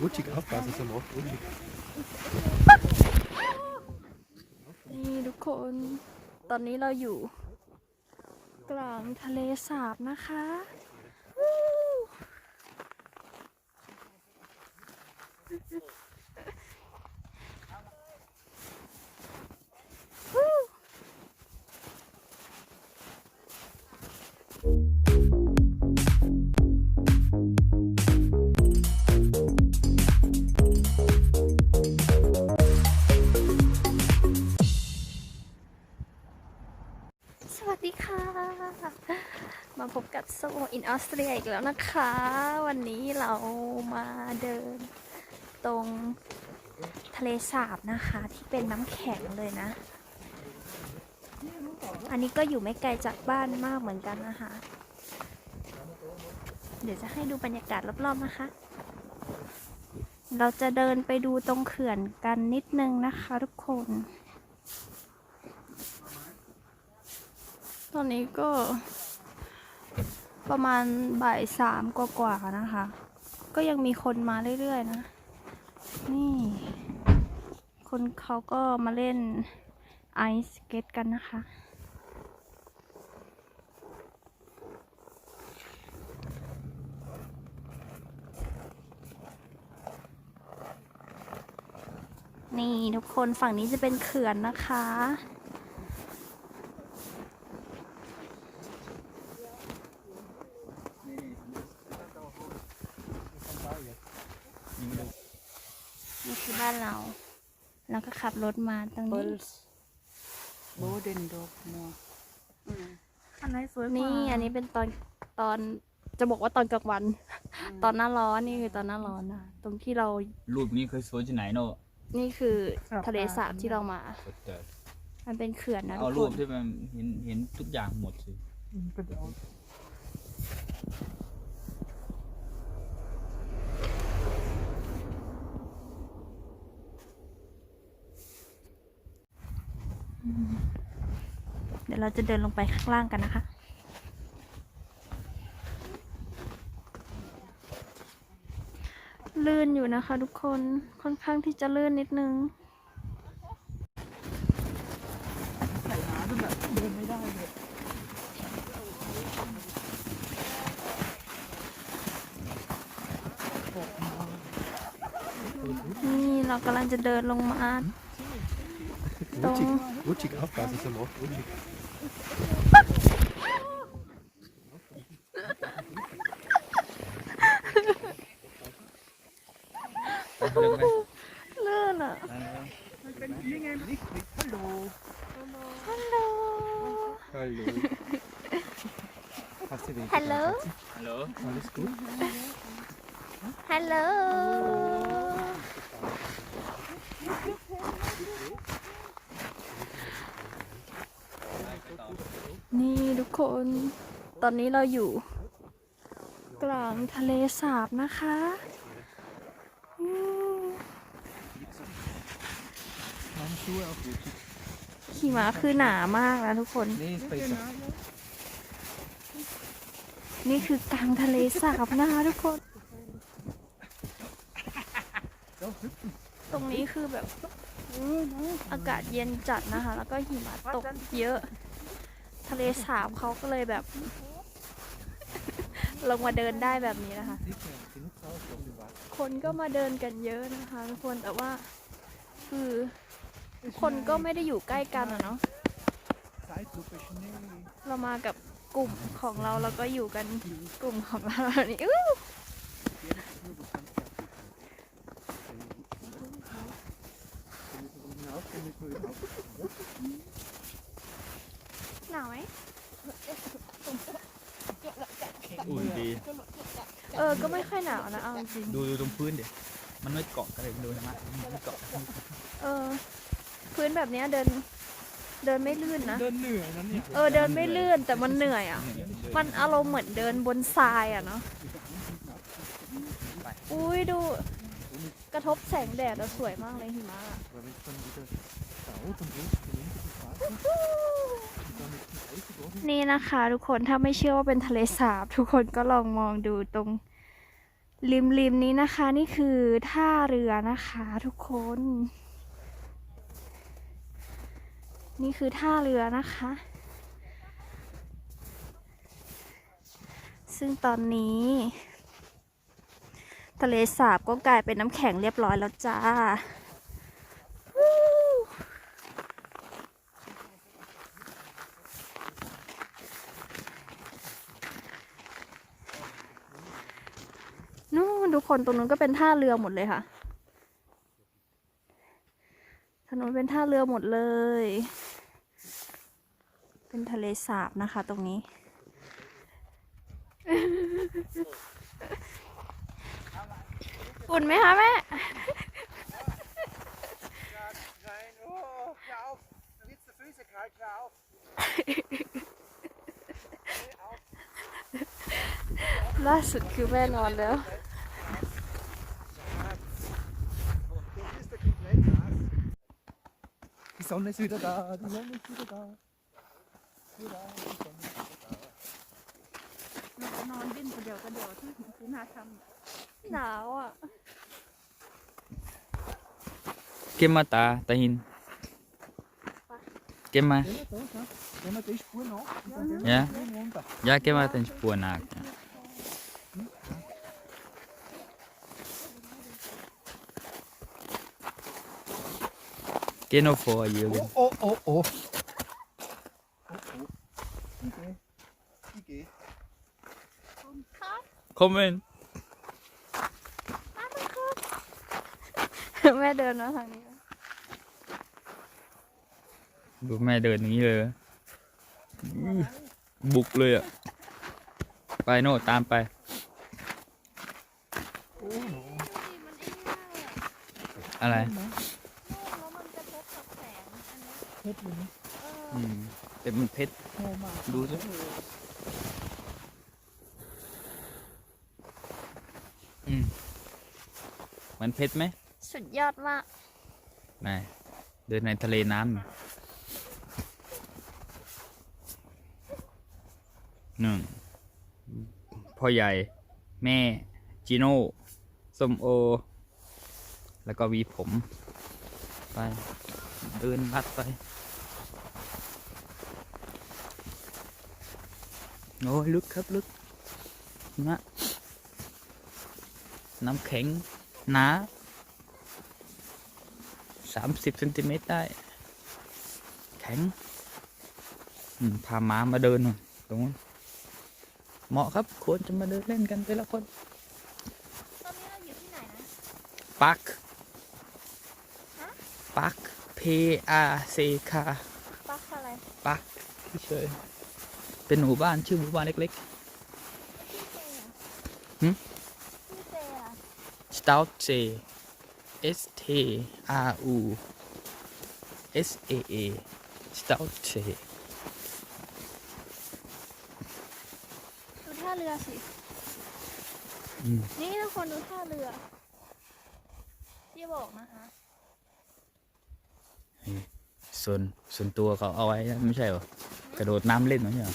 Rutschig aufpassen, so macht rutschig. นี่ทุกคน ตอนนี้เราอยู่ กลางทะเลสาบนะคะวู้ อออสเตรียอีกแล้วนะคะ วันนี้เรามาเดินตรงทะเลสาบนะคะ ที่เป็นน้ำแข็งเลยนะ อันนี้ก็อยู่ไม่ไกลจากบ้านมากเหมือนกันนะคะ เดี๋ยวจะให้ดูบรรยากาศรอบๆนะคะ เราจะเดินไปดูตรงเขื่อนกันนิดนึงนะคะทุกคน ตอนนี้ก็ ประมาณบ่ายสามกว่าๆนะคะ ก็ยังมีคนมาเรื่อยๆนะ นี่ คนเขาก็มาเล่นไอซ์สเก็ตกันนะคะ นี่ทุกคนฝั่งนี้จะเป็นเขื่อนนะคะ นี่คือบ้านเรา แล้วก็ขับ รถมาตรงนี้ Puls. Bodendorf more. อันไหนสวยกว่านี่อันนี้เป็นตอนตอนจะบอกว่าตอนกลางวัน ตอนหน้าร้อนนี่คือตอนหน้าร้อนนะตรงที่เรา รูปนี้เคยสวยที่ไหนเนอะนี่คือทะเลสาบที่เรามาแต่มันเป็นเขื่อนนะทุเอากรูคปนที่มันเห็นเห็นทุกอย่างหมดสิก็จะเอา เดี๋ยวเราจะเดินลงไปข้างล่างกันนะคะลื่นอยู่นะคะทุกคนค่อนข้างที่จะลื่นนิดนึงใส่หาจนแบบเดินไม่ได้เลยนี่เรากำลังจะเดินลงมา Rutschig, rutschig aufpassen, so macht rutschig. เรื่องไหมลื่นอ่ ทุกคน ตอนนี้เราอยู่ กลางทะเลสาบนะคะอืม Meine Schuhe auch rutschig. หิมะคือหนามากนะทุกคน นี่คือกลางทะเลสาบนะคะทุกคน ตรงนี้คือแบบอากาศเย็นจัดนะคะ แล้วก็หิมะตกเยอะ ทะเลสาบเขาก็เลยแบบ ลงมาเดินได้แบบนี้นะคะ คนก็มาเดินกันเยอะนะคะทุกคนแต่ว่าคือคนก็ไม่ได้อยู่ใกล้กันอะเนาะเรามากับกลุ่มของเราแล้วก็อยู่กันกลุ่มของเราแบบนี้อู้ หนาวไหม อุ่นดี เออ ก็ไม่ค่อยหนาวนะเอาจริงดูดูตรงพื้นเดี๋ยวมันไม่เกาะกันเลยดูนะมันไม่เกาะเออ พื้นแบบเนี้ยเดิน เดินไม่ลื่นนะ เดินเหนื่อยนั่นเนี่ย เออเดินไม่ลื่นแต่มันเหนื่อยอะ มันอารมณ์เหมือนเดินบนทรายอะเนาะ อุ้ยดู กระทบแสงแดดแล้วสวยมากเลยหิมะอะ Aber wenn es dann wieder saut und rutschig und unter die Straße, นี่นะคะ ทุกคนถ้าไม่เชื่อว่าเป็นทะเลสาบ ทุกคนก็ลองมองดูตรง ริมริมนี้นะคะนี่คือท่าเรือนะคะทุกคน นี่คือท่าเรือนะคะ ซึ่งตอนนี้ ทะเลสาบก็กลายเป็นน้ำแข็งเรียบร้อยแล้วจ้าวู้ นู่นทุกคนตรงนู้นก็เป็นท่าเรือหมดเลยค่ะ ถนนเป็นท่าเรือหมดเลย เป็นทะเลสาบนะคะ ตรงนี้ อุ่นไหมคะแม่ Nein, oh, hör auf. Da wird's der Füße kalt, hör auf. ล่าสุดคือแม่นอนแล้ว Sonne ist wieder da, die Sonne ist wieder da. Hurra, die Sonne ist wieder da. นอนดิ้นคนเดียวก็เดียวที่คุณนาทหนาวอะ Geh mal da, dahin. Geh mal. Gehen wir da, schau. Gehen wir die Spur nach und dann gehen wir Ja. schön runter. Ja, geh mal den Spur nach. Ja. Geh noch vor, Jürgen. Oh, oh, oh, oh. Oh, oh. Ich geh. Ich geh. Komm hin. แม่เดินมาทางนี้ ดูแม่เดินอย่างนี้เลยอื้อบุกเลยอะ ไปโน่ตามไป Oh, no. อะไร แล้วมันจะพบกับแสงอันนี้ เพชรเลยนะอืมแต่มันเพชรโง่มากดูสิ อืมมันเพชรไหมสุดยอดมาก ไหนเดินในทะเลน้ำหน่อยหนึ่งพ่อใหญ่ แม่ จิโน่ส้มโอ แล้วก็หวีผม ไป เดินลัดไป โอ้ยลึกครับลึกนะน้ำแข็งหนาสามสิบเซนติเมตรได้ แข็งอืมพาม้ามาเดินหน่อยตรงนู้นเหมาะครับควรจะมาเดินเล่นกันแต่ละคนตอนนี้เราอยู่ที่ไหนนะ ปักฮะปัก P A C K ปักอะไรปักเฉยๆเป็นหมู่บ้านชื่อหมู่บ้านเล็กชื่อเจอะหึชื่อเจอะๆ Stout J S T R U S A A Stout J ดูท่าเรือสิอืมนี่ทุกคนดูท่าเรือที่บอกนะคะ ส่วนส่วนตัวเขาเอาไว้นะไม่ใช่เหรอกระโดดน้ำเล่นไม่ใช่เหรอ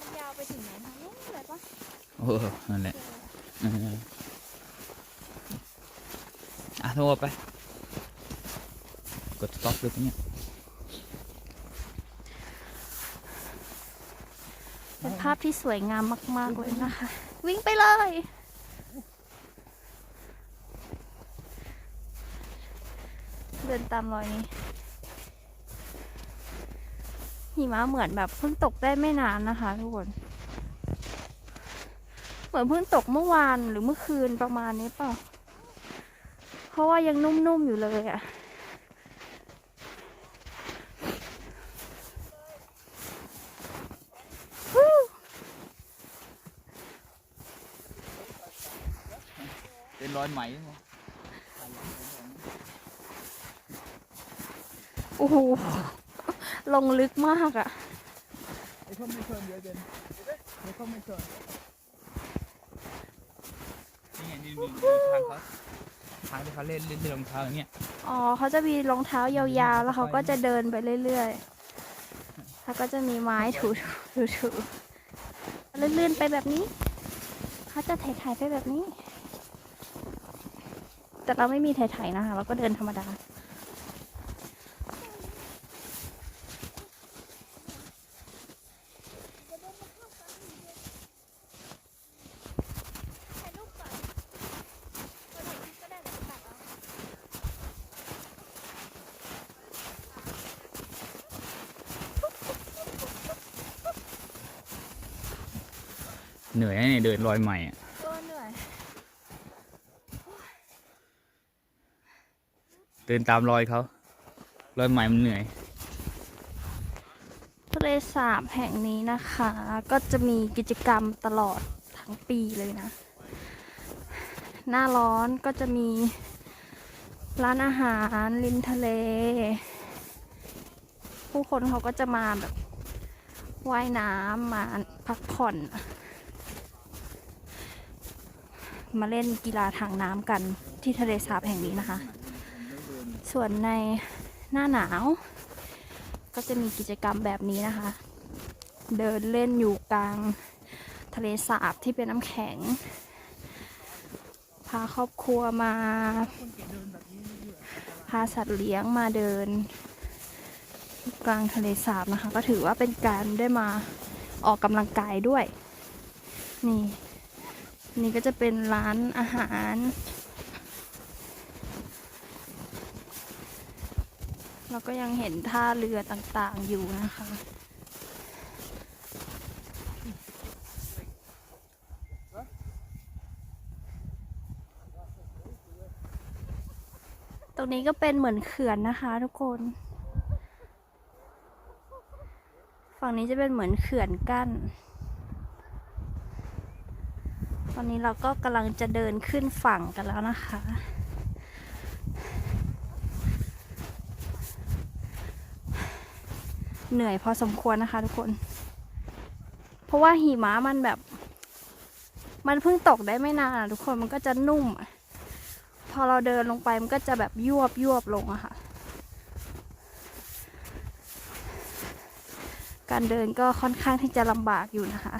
มันยาวไปถึงไหนทางนู้นเลยปะโอ้นั่นแหละเอออะโทรไป กดสต็อปเลยตรงเนี้ยเป็นภาพที่สวยงามมาก ๆ เลยนะคะ วิ่งไปเลย เดินตามรอยนี้หิมะเหมือนแบบเพิ่งตกได้ไม่นานนะคะทุกคน เหมือนเพิ่งตกเมื่อวานหรือเมื่อคืนประมาณนี้เปล่า เพราะว่ายังนุ่มๆอยู่เลยอะเป็นรอยไหม โอ้โหลงลึกมากอะไอ้คนไม่ชนเยอะเกินไอ้คนไม่ชนนี่ไงนี่นี่ทางเขาทางที่เขาเล่นเล่นที่รองเท้าอย่างเงี้ยอ๋อเขาจะมีรองเท้ายาวๆ แล้วเขาก็จะเดินไปเรื่อยๆแล้วก็จะมีไม้ถูๆถูๆลื่นๆไปแบบนี้เขาจะถ่ายๆไปแบบนี้ แต่เราไม่มีถ่ายๆนะคะเราก็เดินธรรมดา นื่อยนะเนี่ยเดินรอยใหม่อะตัวเหนื่อยเดินตามรอยเขารอยใหม่มันเหนื่อย ทะเลสาบแห่งนี้นะคะ ก็จะมีกิจกรรมตลอดทั้งปีเลยนะ หน้าร้อนก็จะมีร้านอาหารริมทะเล ผู้คนเขาก็จะมาแบบว่ายน้ำมาพักผ่อน มาเล่นกีฬาทางน้ำกันที่ทะเลสาบแห่งนี้นะคะ ส่วนในหน้าหนาว ก็จะมีกิจกรรมแบบนี้นะคะ เดินเล่นอยู่กลางทะเลสาบที่เป็นน้ำแข็ง พาครอบครัวมา พาสัตว์เลี้ยงมาเดิน กลางทะเลสาบนะคะ ก็ถือว่าเป็นการได้มาออกกำลังกายด้วย นี่ นี่ก็จะเป็นร้านอาหารแล้วก็ยังเห็นท่าเรือต่างๆอยู่นะคะ ตรงนี้ก็เป็นเหมือนเขื่อนนะคะทุกคน ฝั่งนี้จะเป็นเหมือนเขื่อนกั้น อนนี้เราก็กำลังจะเดินขึ้นฝั่งกันแล้วนะคะ เหนื่อยพอสมควรนะคะทุกคน เพราะว่าหิมะมันแบบ มันเพิ่งตกได้ไม่นานอะทุกคนมันก็จะนุ่ม พอเราเดินลงไปมันก็จะแบบยวบยวบลงอะค่ะ การเดินก็ค่อนข้างที่จะลำบากอยู่นะคะ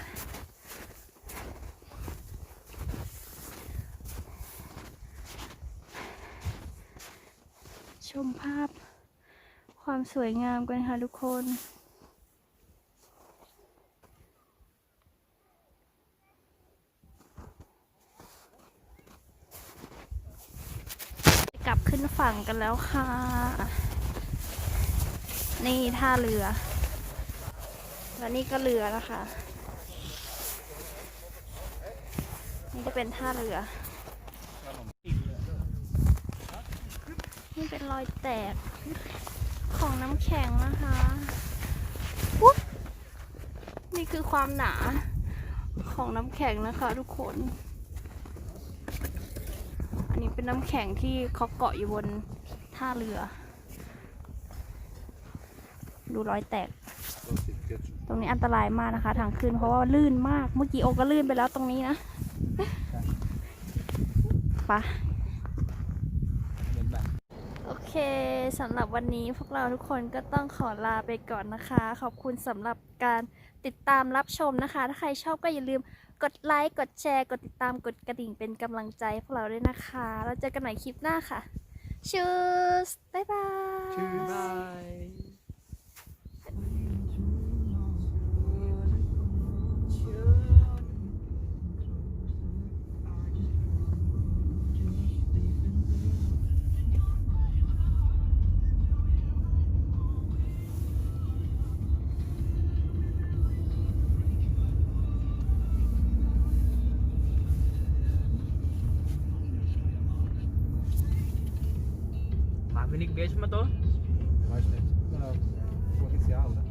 มภาพ ความสวยงามกันค่ะทุกคนกลับขึ้นฝั่งกันแล้วค่ะ นี่ท่าเรือ แล้วนี่ก็เรือนะคะ นี่จะเป็นท่าเรือ นี่เป็นรอยแตกของน้ำแข็งนะคะอุ๊ยนี่คือความหนาของน้ำแข็งนะคะทุกคน อันนี้เป็นน้ำแข็งที่เขาเกาะอยู่บนท่าเรือ ดูรอยแตก ตรงนี้อันตรายมากนะคะ ทางขึ้นเพราะว่าลื่นมาก เมื่อกี้โอก็ลื่นไปแล้วตรงนี้นะไปะ สำหรับวันนี้พวกเราทุกคนก็ต้องขอลาไปก่อนนะคะ ขอบคุณสำหรับการติดตามรับชมนะคะ ถ้าใครชอบก็อย่าลืมกดไลค์กดแชร์ กดติดตามกดกระดิ่งเป็นกำลังใจให้พวกเราด้วยนะคะแล้วเจอกันใหม่คลิปหน้าค่ะชูสบ๊ายบาย Beijo, matou. Mais dentro. Não, não. Corricial, né?